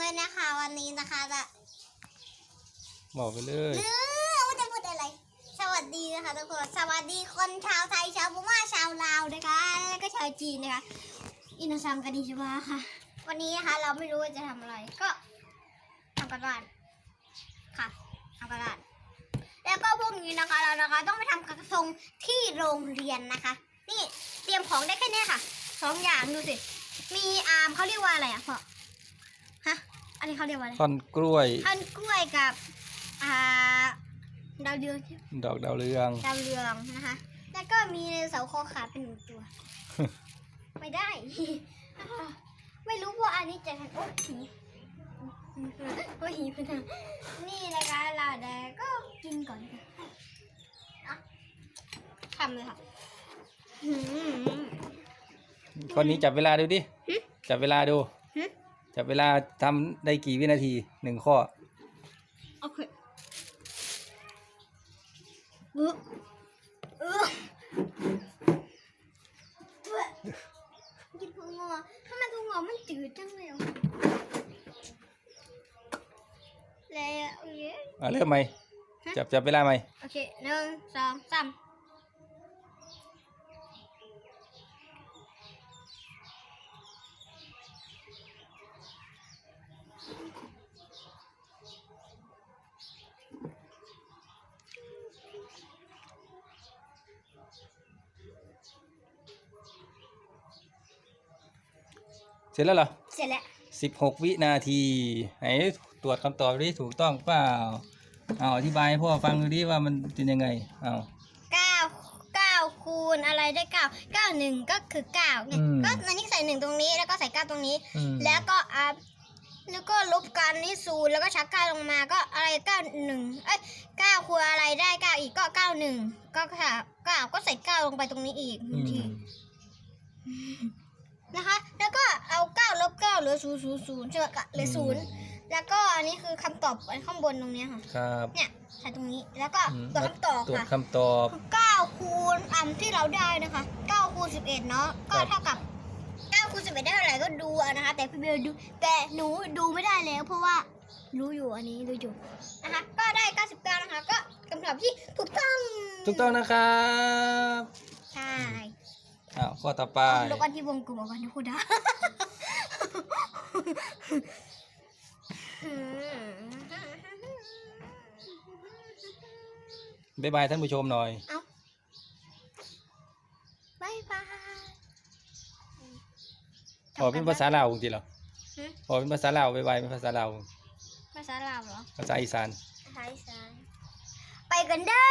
ด้วยนะคะ วันนี้นะคะจะบอกไปเลยหรือว่าจะพูดอะไร สวัสดีนะคะทุกคน สวัสดีคนชาวไทยชาวพม่าชาวลาวนะคะ แล้วก็ชาวจีนนะคะ อินโนซังกันดีใช่ไหมค่ะ วันนี้นะคะ เราไม่รู้ว่าจะทำอะไร ก็ทำกันบ้านค่ะทำกันบ้าน แล้วก็พวกนี้นะคะเรานะคะ ต้องไปทำกระทงที่โรงเรียนนะคะ นี่เตรียมของได้แค่เนี้ยค่ะสองอย่างดูสิ มีอาร์มเขาเรียกว่าอะไรอะพ่อฮะอั นนี้เขาเรียกว่าอะไรท่อนกล้วย ท่อนกล้วยกับอ่าดาวเรืองดอกดาวเรือง ดาวเรืองนะคะ แล้วก็มีไดโนเสาร์คอขาดเป็นหนึ่งตัว ไม่ได้ ไม่รู้ว่าอันนี้จะทันโอ้หีโอ้หีพนังนี่นะคะเราแดก็กินก่อนค่ะอะทำเลยค่ะหืม คนนี้จับเวลาดูดิหึจับเวลาดูหึ จับเวลาทำได้กี่วินาทีหนึ่งข้อโอเคเออเออเว้ยกินถั่วงอทำไมถั่วงอมันจืดจังเลยอะแล้วโอเคอะเริ่มไหมฮะจับจับเวลาไหมโอเคหนึ่งสองสาม ร็จแล้วเหรอเสร็จแล้วสิบหกวินาทีไหนตรวจคำตอบดิถูกต้องเปล่าเอาอธิบายให้พ่อฟังดูดิว่ามันเป็นยังไงเอาเก้าเก้าคูณอะไรได้เก้าเก้าหนึ่งก็คือเก้าเนี่ยก็อันนี้ใส่หนึ่งตรงนี้แล้วก็ใส่เก้าตรงนี้อืมแล้วก็อ่าแล้วก็ลบกันนี่ศูนย์แล้วก็ชักเก้าลงมาก็อะไรเก้าหนึ่งเอ้ยเก้าคูณอะไรได้เก้าอีกก็เก้าหนึ่งก็ค่ะเก้าก็ใส่เก้าลงไปตรงนี้อีกอืที ม นะคะ แล้วก็เอาเก้าลบ เก้าเหลือศูนย์ศูนย์ศูนย์ใช่ไหมกะเหลือศูนย์แล้วก็อันนี้คือคำตอบไอ้ข้างบนตรงเนี้ยค่ะ ครับเนี่ยใส่ตรงนี้แล้วก็อืมตัวคำตอบตรวจค่ะคำตอบ เก้าคูณอันที่เราได้นะคะเก้าคูณสิบเอ็ดเนาะก็ครับ เท่ากับเก้าคูณสิบเอ็ดได้เท่าไหร่ก็ดูเอานะคะ แต่พี่เบลดูแต่หนูดูไม่ได้แล้ว เพราะว่ารู้อยู่อันนี้รู้อยู่นะคะก็ได้เก้าสิบเก้านะคะ ก็คำตอบที่ถูกต้องถูกต้องนะครับใช่อ้าวข้อต่อไปลบอันที่วงกลมออกกันนะคุณดาอืม บ๊ายบายท่านผู้ชมหน่อย เอาบายบายพอเป็นภาษาลาวจริงๆเหรอหืมพอเป็นภาษาลาวบ๊ายบายเป็นภาษาลาว ภาษาลาวเหรอ ภาษาอีสาน ภาษาอีสาน ไปกันเด้อ